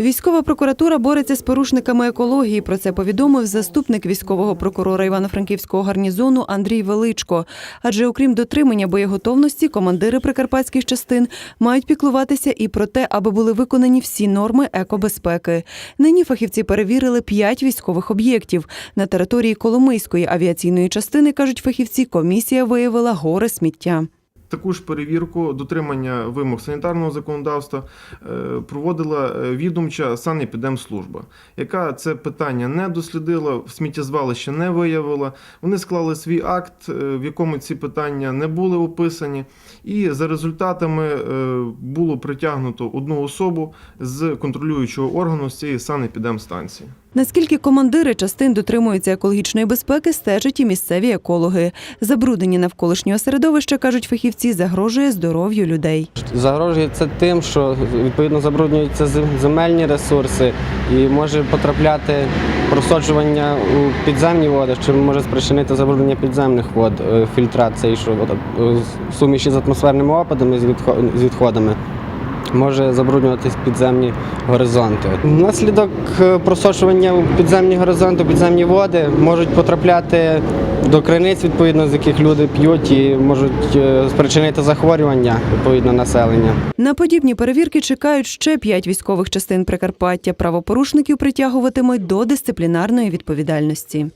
Військова прокуратура бореться з порушниками екології. Про це повідомив заступник військового прокурора Івано-Франківського гарнізону Андрій Величко. Адже окрім дотримання боєготовності, командири прикарпатських частин мають піклуватися і про те, аби були виконані всі норми екобезпеки. Нині фахівці перевірили п'ять військових об'єктів. На території Коломийської авіаційної частини кажуть фахівці, комісія виявила гори сміття. Таку ж перевірку дотримання вимог санітарного законодавства е, проводила е, відомча санепідемслужба, яка це питання не дослідила, сміттєзвалище не виявила. Вони склали свій акт, е, в якому ці питання не були описані, і за результатами було притягнуто одну особу з контролюючого органу з цієї санепідемстанції. Наскільки командири частин дотримуються екологічної безпеки, стежать і місцеві екологи. Забруднення навколишнього середовища, кажуть фахівці, загрожує здоров'ю людей. Загрожує це тим, що відповідно забруднюються земельні ресурси і може потрапляти просоджування у підземні води, що може спричинити забруднення підземних вод, е, фільтрації, що е, суміші з атмосферними опадами, з відходами. Може забруднюватись підземні горизонти. Внаслідок е, просочування підземні горизонти, підземні води можуть потрапляти до криниць, відповідно, з яких люди п'ють, і можуть е, спричинити захворювання відповідно населення. На подібні перевірки чекають ще п'ять військових частин Прикарпаття. Правопорушників притягуватимуть до дисциплінарної відповідальності.